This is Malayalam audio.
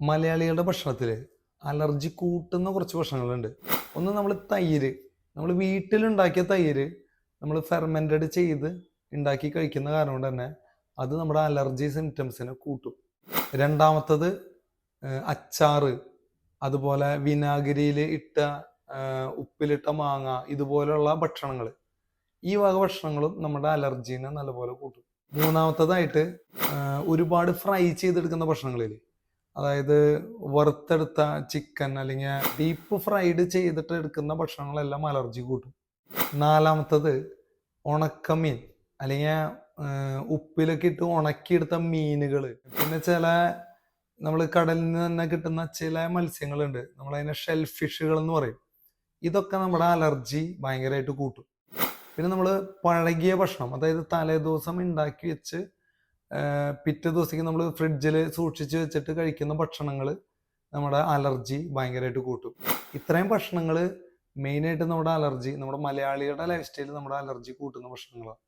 മലയാളികളുടെ ഭക്ഷണത്തിൽ അലർജി കൂട്ടുന്ന കുറച്ച് ഭക്ഷണങ്ങളുണ്ട്. ഒന്ന് നമ്മൾ തൈര്. നമ്മൾ വീട്ടിലുണ്ടാക്കിയ തൈര് നമ്മൾ ഫെർമെന്റഡ് ചെയ്ത് ഉണ്ടാക്കി കഴിക്കുന്ന കാരണം കൊണ്ട് തന്നെ അത് നമ്മുടെ അലർജി സിംറ്റംസിനെ കൂട്ടും. രണ്ടാമത്തത് അച്ചാറ് അതുപോലെ വിനാഗിരിയിൽ ഇട്ട ഉപ്പിലിട്ട മാങ്ങ ഇതുപോലെയുള്ള ഭക്ഷണങ്ങൾ ഈ വക ഭക്ഷണങ്ങളും നമ്മുടെ അലർജീനെ നല്ലപോലെ കൂട്ടും. മൂന്നാമത്തതായിട്ട് ഒരുപാട് ഫ്രൈ ചെയ്തെടുക്കുന്ന ഭക്ഷണങ്ങളിൽ അതായത് വറുത്തെടുത്ത ചിക്കൻ അല്ലെങ്കിൽ ഡീപ്പ് ഫ്രൈഡ് ചെയ്തിട്ട് എടുക്കുന്ന ഭക്ഷണങ്ങളെല്ലാം അലർജി കൂട്ടും. നാലാമത്തത് ഉണക്കമീൻ അല്ലെങ്കിൽ ഉപ്പിലൊക്കെ ഇട്ട് ഉണക്കിയെടുത്ത മീനുകൾ. പിന്നെ ചില നമ്മൾ കടലിൽ നിന്ന് തന്നെ കിട്ടുന്ന ചില മത്സ്യങ്ങളുണ്ട്. നമ്മളതിനെ ഷെൽ ഫിഷുകൾ എന്ന് പറയും. ഇതൊക്കെ നമ്മുടെ അലർജി ഭയങ്കരമായിട്ട് കൂട്ടും. പിന്നെ നമ്മൾ പഴകിയ ഭക്ഷണം അതായത് തലേദിവസം ഉണ്ടാക്കി വെച്ച് പിറ്റേ ദിവസത്തേക്ക് നമ്മൾ ഫ്രിഡ്ജിൽ സൂക്ഷിച്ച് വെച്ചിട്ട് കഴിക്കുന്ന ഭക്ഷണങ്ങൾ നമ്മുടെ അലർജി ഭയങ്കരമായിട്ട് കൂട്ടും. ഇത്രയും ഭക്ഷണങ്ങൾ മെയിനായിട്ട് നമ്മുടെ അലർജി നമ്മുടെ മലയാളികളുടെ ലൈഫ് സ്റ്റൈലിൽ നമ്മുടെ അലർജി കൂട്ടുന്ന ഭക്ഷണങ്ങളാണ്